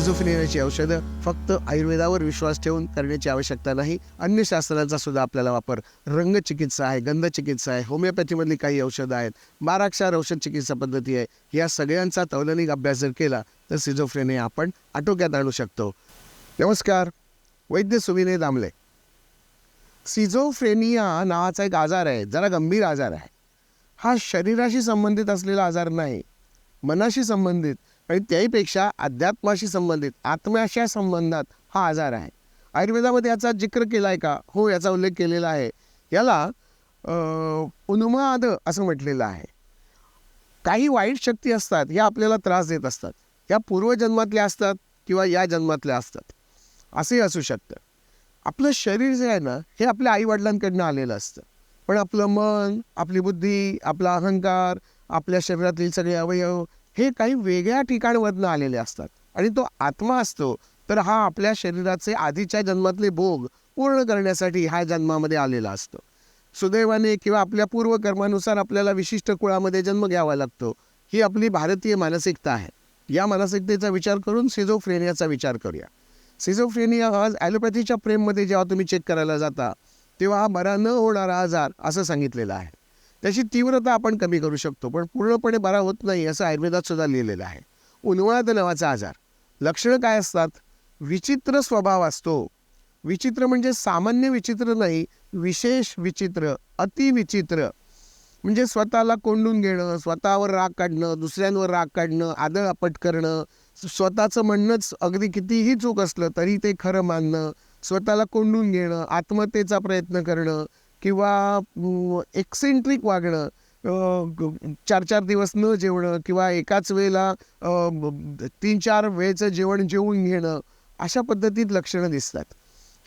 सिझोफ्रेनियाची औषधं फक्त आयुर्वेदावर विश्वास ठेवून करण्याची आवश्यकता नाही. अन्य शास्त्रांचा सुद्धा आपल्याला वापर. रंगचिकित्सा आहे गंधचिकित्सा आहे होमिओपॅथीमधली काही औषधं आहेत बाराक्षार औषध चिकित्सा पद्धती आहे. या सगळ्यांचा तौलनिक अभ्यास जर केला तर सिझोफ्रेनिया आपण आटोक्यात आणू शकतो. नमस्कार वैद्य सुविनय दामले. सिझोफ्रेनिया नावाचा एक आजार आहे जरा गंभीर आजार आहे. हा शरीराशी संबंधित असलेला आजार नाही मनाशी संबंधित. आणि त्याहीपेक्षा अध्यात्माशी संबंधित आत्म्याशा संबंधात हा आजार आहे. आयुर्वेदामध्ये याचा जिक्र केला आहे का? हो याचा उल्लेख केलेला आहे. याला अं, उन्माद असं म्हटलेलं आहे. काही वाईट शक्ती असतात या आपल्याला त्रास देत असतात. या पूर्वजन्मातल्या असतात किंवा या जन्मातल्या असतात. असंही असू शकतं. आपलं शरीर जे आहे ना हे आपल्या आईवडिलांकडनं आलेलं असतं. पण आपलं मन आपली बुद्धी आपला अहंकार आपल्या शरीरातील सगळे अवयव हे काही वेगळ्या ठिकाणवरनं आलेले असतात. आणि तो आत्मा असतो तर हा आपल्या शरीराचे आधीच्या जन्मातले भोग पूर्ण करण्यासाठी ह्या जन्मामध्ये आलेला असतो. सुदैवाने किंवा आपल्या पूर्वकर्मानुसार आपल्याला विशिष्ट कुळामध्ये जन्म घ्यावा लागतो. ही आपली भारतीय मानसिकता आहे. या मानसिकतेचा विचार करून सिझोफ्रेनियाचा विचार करूया. सिझोफ्रेनिया हा ॲलोपॅथीच्या प्रेममध्ये जेव्हा तुम्ही चेक करायला जाता तेव्हा हा बरा न होणारा आजार असं सांगितलेला आहे. त्याची तीव्रता आपण कमी करू शकतो पण पूर्णपणे बरा होत नाही असं आयुर्वेदात सुद्धा लिहिलेलं आहे. उन्माद नावाचा आजार. लक्षणं काय असतात? विचित्र स्वभाव असतो. विचित्र म्हणजे सामान्य विचित्र नाही विशेष विचित्र अतिविचित्र म्हणजे स्वतःला कोंडून घेणं स्वतःवर राग काढणं दुसऱ्यांवर राग काढणं आदळ अपट करणं स्वतःचं म्हणणंच अगदी कितीही चूक असलं तरी ते खरं मानणं स्वतःला कोंडून घेणं आत्महत्येचा प्रयत्न करणं किंवा एक्सेंट्रिक वागणं चार चार दिवस न जेवणं किंवा एकाच वेळेला तीन चार वेळेचं जेवण जेवून घेणं अशा पद्धतीत लक्षणं दिसतात.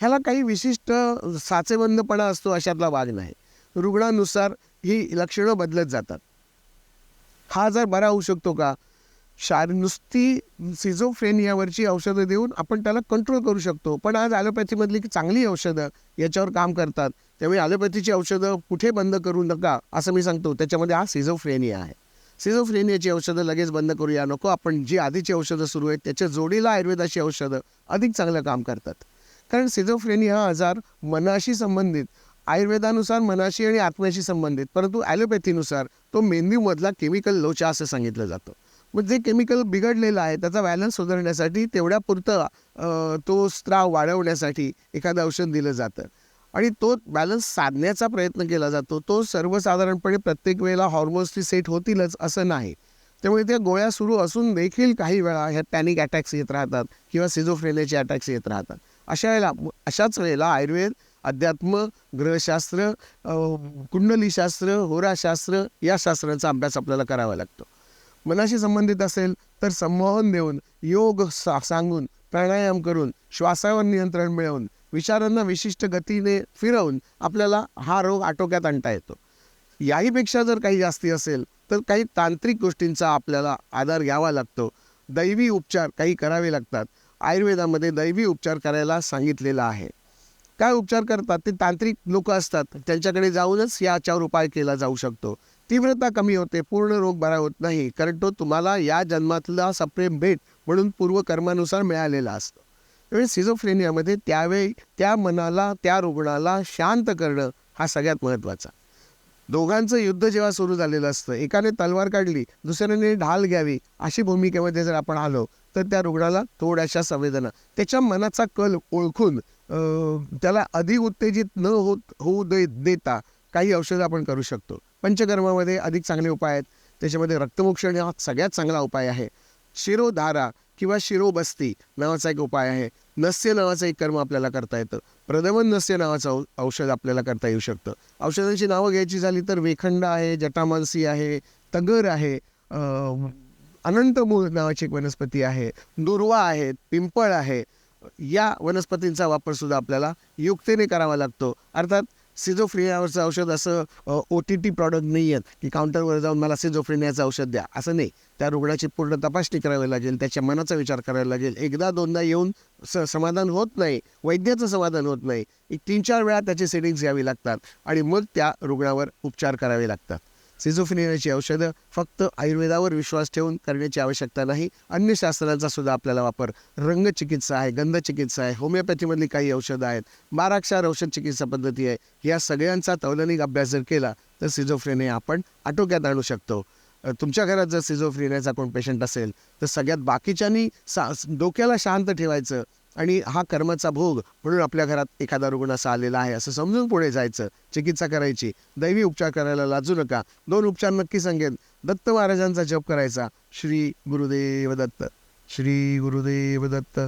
ह्याला काही विशिष्ट साचेबंदपणा असतो अशातला भाग नाही. रुग्णानुसार ही लक्षणं बदलत जातात. हा आजार बरा होऊ शकतो का? शार नुसती सिझोफ्रेनियावरची औषधं देऊन आपण त्याला कंट्रोल करू शकतो. पण आज ॲलोपॅथीमधली चांगली औषधं याच्यावर काम करतात. त्यामुळे ॲलोपॅथीची औषधं कुठे बंद करू नका असं मी सांगतो. त्याच्यामध्ये हा सिझोफ्रेनिया आहे. सिझोफ्रेनियाची औषधं लगेच बंद करूया. नको आपण जी आधीची औषधं सुरू आहेत त्याच्या जोडीला आयुर्वेदाची औषधं अधिक चांगलं काम करतात. कारण सिझोफ्रेनिया हा आजार मनाशी संबंधित आयुर्वेदानुसार मनाशी आणि आत्म्याशी संबंधित. परंतु ॲलोपॅथीनुसार तो मेंदूमधला केमिकल लोचा असं सांगितलं जातं. मग जे केमिकल बिघडलेलं आहे त्याचा बॅलन्स सुधारण्यासाठी तेवढ्या पुरतं तो स्त्राव वाढवण्यासाठी एखादं औषध दिलं जातं. आणि तो बॅलन्स साधण्याचा प्रयत्न केला जातो तो सर्वसाधारणपणे प्रत्येक वेळेला हॉर्मोन्सची सेट होतीलच असं नाही. त्यामुळे त्या गोळ्या सुरू असून देखील काही वेळा ह्या पॅनिक अटॅक्स येत राहतात किंवा सिझोफ्रेनियाचे अटॅक्स येत राहतात. अशा वेळेला अशाच वेळेला आयुर्वेद अध्यात्म ग्रहशास्त्र कुंडलीशास्त्र होराशास्त्र या शास्त्रांचा अभ्यास आपल्याला करावा लागतो. मनाशी संबंधित असेल तर संमोहन देऊन योग सा सांगून प्राणायाम करून श्वासावर नियंत्रण मिळवून विचारांना विशिष्ट गतीने फिरवून आपल्याला हा रोग आटोक्यात आणता येतो. याहीपेक्षा जर काही जास्ती असेल तर काही तांत्रिक गोष्टींचा आपल्याला आधार घ्यावा लागतो. दैवी उपचार काही करावे लागतात. आयुर्वेदामध्ये दैवी उपचार करायला सांगितलेलं आहे. काय उपचार करतात? ते तांत्रिक लोक असतात. त्यांच्याकडे जाऊनच याच्यावर उपाय केला जाऊ शकतो. तीव्रता कमी होते पूर्ण रोग बरा होत नाही कारण तो तुम्हाला या जन्मातला सप्रेम भेट म्हणून पूर्वकर्मानुसार मिळालेला असतो. त्यामुळे सिझोफ्रेनियामध्ये त्यावेळी त्या मनाला त्या रुग्णाला शांत करणं हा सगळ्यात महत्त्वाचा. दोघांचं युद्ध जेव्हा सुरू झालेलं असतं एकाने तलवार काढली दुसऱ्याने ढाल घ्यावी अशी भूमिकेमध्ये जर आपण आलो तर त्या रुग्णाला थोड्याशा संवेदना त्याच्या मनाचा कल ओळखून त्याला अधिक उत्तेजित न होत होऊ दे देता काही औषधं आपण करू शकतो. पंचकर्मामध्ये अधिक चांगले उपाय आहेत. त्याच्यामध्ये रक्तमोक्षण हा सगळ्यात चांगला उपाय आहे. शिरोधारा किंवा शिरोबस्ती नावाचा एक उपाय आहे. नस्य नावाचं एक कर्म आपल्याला करता येतं. प्रदमन नस्य नावाचं औ औषध आपल्याला करता येऊ शकतं. औषधांची नावं घ्यायची झाली तर वेखंड आहे जटामानसी आहे तगर आहे अनंतमूळ नावाची एक वनस्पती आहे दुर्वा आहे पिंपळ आहे. या वनस्पतींचा वापर सुद्धा आपल्याला युक्तीने करावा लागतो. अर्थात सिझोफ्रेनियावरचं औषध असं ओ टी टी प्रॉडक्ट नाही आहेत की काउंटरवर जाऊन मला सिझोफ्रेनियाचं औषध द्या. असं नाही. त्या रुग्णाची पूर्ण तपासणी करावी लागेल त्याच्या मनाचा विचार करावा लागेल. एकदा दोनदा येऊन स समाधान होत नाही. वैद्याचं समाधान होत नाही. एक तीन चार वेळा त्याची सेटिंग्स घ्यावी लागतात आणि मग त्या रुग्णावर उपचार करावे लागतात. सिझोफिनियाची औषधं फक्त आयुर्वेदावर विश्वास ठेवून करण्याची आवश्यकता नाही. अन्य शास्त्रांचा सुद्धा आपल्याला वापर. रंगचिकित्सा आहे गंधचिकित्सा आहे होमिओपॅथीमधली काही औषधं आहेत. बाराक्षार औषध चिकित्सा पद्धती आहे. या सगळ्यांचा तौलनिक अभ्यास जर केला तर सिझोफ्रेनिया आपण आटोक्यात आणू शकतो. तुमच्या घरात जर सिझोफ्रेनियाचा कोण पेशंट असेल तर सगळ्यात बाकीच्यांनी सा डोक्याला शांत ठेवायचं आणि हा कर्माचा भोग म्हणून आपल्या घरात एखादा रुग्ण असा आलेला आहे असं समजून पुढे जायचं. चिकित्सा करायची. दैवी उपचार करायला लाजू नका. दोन उपचार नक्की सांगेन. दत्त महाराजांचा जप करायचा. श्री गुरुदेव दत्त. श्री गुरुदेव दत्त.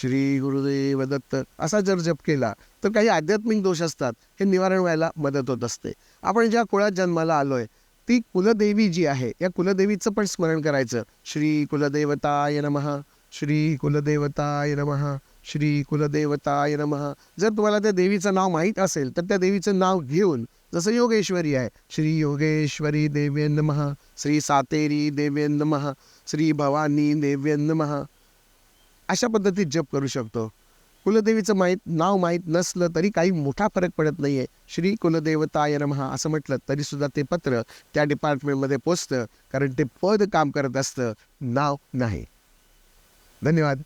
श्री गुरुदेव दत्त. असा जर जप केला तर काही आध्यात्मिक दोष असतात. हे निवारण व्हायला मदत होत असते. आपण ज्या कुळात जन्माला आलोय ती कुलदेवी जी आहे या कुलदेवीचं पण स्मरण करायचं. श्री कुलदेवताय नमः. श्री कुलदेवताय नमः. श्री कुलदेवताय नम. जर तुम्हाला त्या देवीचं नाव माहीत असेल तर त्या देवीचं नाव घेऊन जसं योगेश्वरी आहे श्री योगेश्वरी देव्य श्री सातेरी देव्य श्री भवानी देव्य अशा पद्धतीत जप करू शकतो. कुलदेवीचं माहीत नाव माहीत नसलं तरी काही मोठा फरक पडत नाही आहे श्री कुलदेवताय नमः असं म्हटलं तरीसुद्धा ते पत्र त्या डिपार्टमेंटमध्ये पोचतं कारण ते पद काम करत असतं नाव नाही. धन्यवाद.